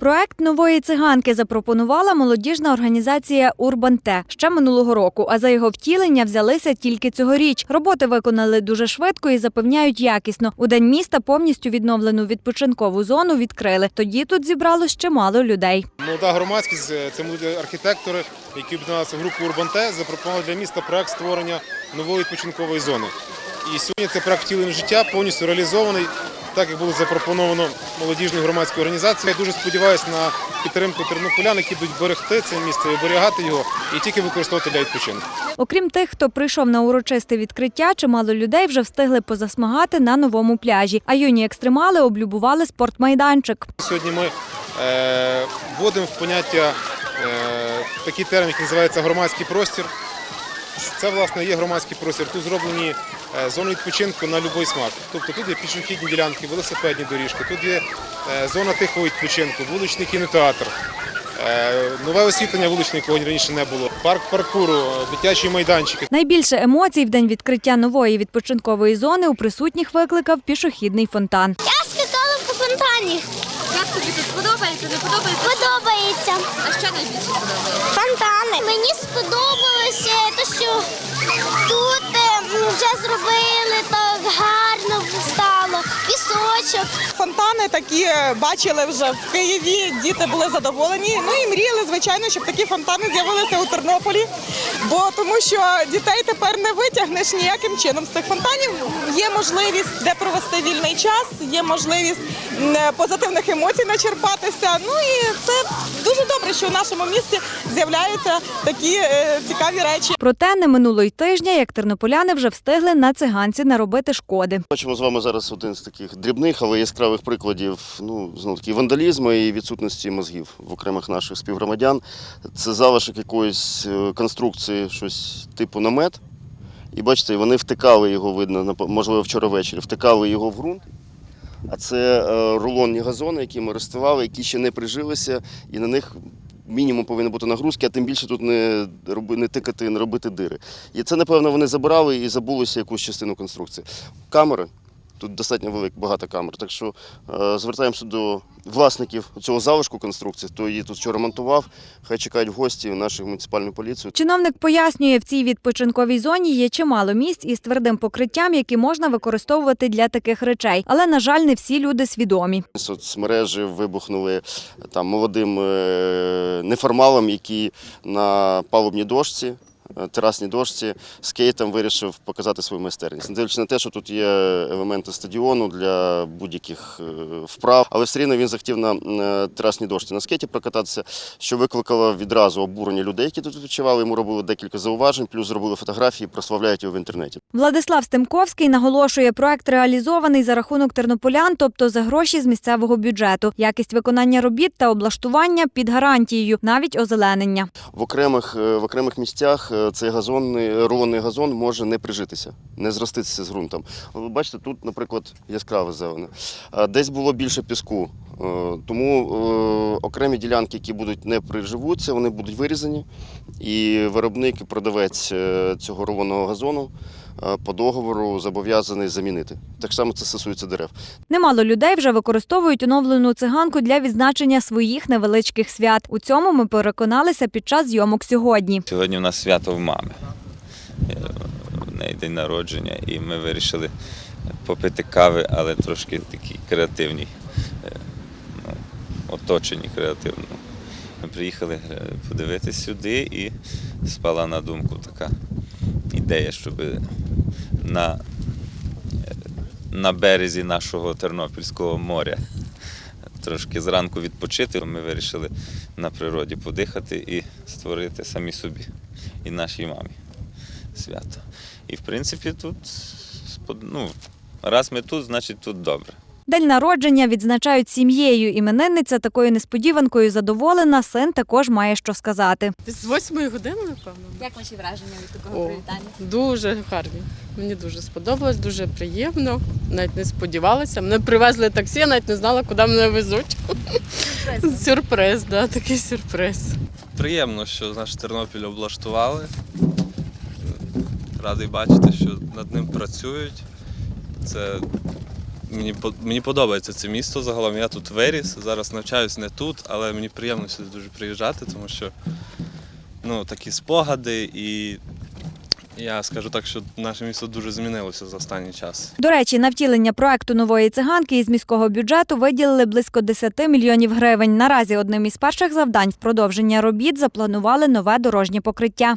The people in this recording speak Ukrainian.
Проект нової циганки запропонувала молодіжна організація Урбан Те ще минулого року. А за його втілення взялися тільки цьогоріч. Роботи виконали дуже швидко і запевняють якісно. У день міста повністю відновлену відпочинкову зону відкрили. Тоді тут зібралось чимало людей. Молода громадськість е, це молоді архітектори, які об'єдналися в групу Урбанте, запропонували для міста проект створення нової відпочинкової зони. І сьогодні цей проект втілений життя, повністю реалізований, так як було запропоновано молодіжною громадською організацією. Я дуже сподіваюся на підтримку тернополян, які будуть берегти це місце, оберігати його і тільки використовувати для відпочинку. Окрім тих, хто прийшов на урочисте відкриття, чимало людей вже встигли позасмагати на новому пляжі. А юні екстремали облюбували спортмайданчик. Сьогодні ми е, вводимо в поняття е, такий термін, який називається громадський простір. Це власне є громадський простір. Тут зроблені е, зони відпочинку на будь-який смак. Тобто тут є пішохідні ділянки, велосипедні доріжки, тут є е, зона тихого відпочинку, вуличний кінотеатр, е, нове освітлення вуличне, якого раніше не було, парк паркуру, дитячі майданчики. Найбільше емоцій в день відкриття нової відпочинкової зони у присутніх викликав пішохідний фонтан. Я скакала по фонтані. Як тобі тут подобається, не подобається? Подобається. А що найбільше подобається? Фонтани. Мені сподобалося що тут е, вже зробили так гарно. Пісочок. Фонтани такі бачили вже в Києві. Діти були задоволені. Ну і мріяли, звичайно, щоб такі фонтани з'явилися у Тернополі. Бо тому що дітей тепер не витягнеш ніяким чином з цих фонтанів. Є можливість де провести вільний час, є можливість позитивних емоцій начерпатися. Ну і це дуже добре, що в нашому місті з'являються такі е, цікаві речі. Проте не минуло й тижня, як тернополяни вже встигли на циганці наробити шкоди. Бачимо з вами зараз один з таких дрібних, але яскравих прикладів ну, знову таки вандалізму і відсутності мозгів в окремих наших співгромадян. Це залишок якоїсь е, конструкції, щось типу намет. І бачите, вони втикали його, видно, можливо, вчора ввечері, втикали його в ґрунт. А це е, рулонні газони, які ми розстилали, які ще не прижилися, і на них мінімум повинні бути нагрузки, а тим більше тут не, роби, не тикати, не робити дири. І це, напевно, вони забирали і забулися якусь частину конструкції. Камери. Тут достатньо велика багато камер. Так що е, звертаємося до власників цього залишку конструкції, хто її тут вчора монтував. Хай чекають в гості в нашу муніципальну поліцію. Чиновник пояснює, в цій відпочинковій зоні є чимало місць із твердим покриттям, які можна використовувати для таких речей. Але, на жаль, не всі люди свідомі. Соцмережі вибухнули там молодим е, неформалам, які на палубній дошці. Е, Терасній дошці скейтом вирішив показати свою майстерність. Не дивлячись на те, що тут є елементи стадіону для будь-яких е, вправ, але все рівно він захотів на терасній дошці на скейті прокататися, що викликало відразу обурення людей, які тут відпочивали. Йому робили декілька зауважень, плюс зробили фотографії, прославляють його в інтернеті. Владислав Стемковський наголошує, проект реалізований за рахунок тернополян, тобто за гроші з місцевого бюджету. Якість виконання робіт та облаштування під гарантією, навіть озеленення. В окремих, е, в окремих місцях цей газонний, рулонний газон може не прижитися, не зроститися з ґрунтом. Ви бачите, тут, наприклад, яскраве зелене. А Десь було більше піску. Е, Тому е, окремі ділянки, які будуть не приживуться, вони будуть вирізані. І виробник, і продавець е, цього рулонного газону по договору зобов'язаний замінити. Так само це стосується дерев. Немало людей вже використовують оновлену циганку для відзначення своїх невеличких свят. У цьому ми переконалися під час зйомок сьогодні. Сьогодні у нас свято в мами. В неї день народження, і ми вирішили попити кави, але трошки такі креативні, ну, оточені креативно. Ми приїхали е, подивитись сюди і спала на думку така ідея, щоб на, на березі нашого Тернопільського моря трошки зранку відпочити. Ми вирішили на природі подихати і створити самі собі і нашій мамі свято. І в принципі тут ну, раз ми тут, значить тут добре. День народження відзначають сім'єю. Іменинниця такою несподіванкою задоволена. Син також має що сказати. З восьмої години, напевно. Як ваші враження від такого О, привітання? дуже гарні. Мені дуже сподобалось, дуже приємно. Навіть не сподівалася. Мене привезли таксі, я навіть не знала, куди мене везуть. Сюрприз. Сюрприз, да, такий сюрприз. Приємно, що наш Тернопіль облаштували. Радий бачити, що над ним працюють. Це мені, мені подобається це місто загалом. Я тут виріс, зараз навчаюсь не тут, але мені приємно сюди дуже приїжджати, тому що ну, такі спогади, і я скажу так, що наше місто дуже змінилося за останній час. До речі, на втілення проекту нової циганки із міського бюджету виділили близько 10 мільйонів гривень. Наразі одним із перших завдань в продовження робіт запланували нове дорожнє покриття.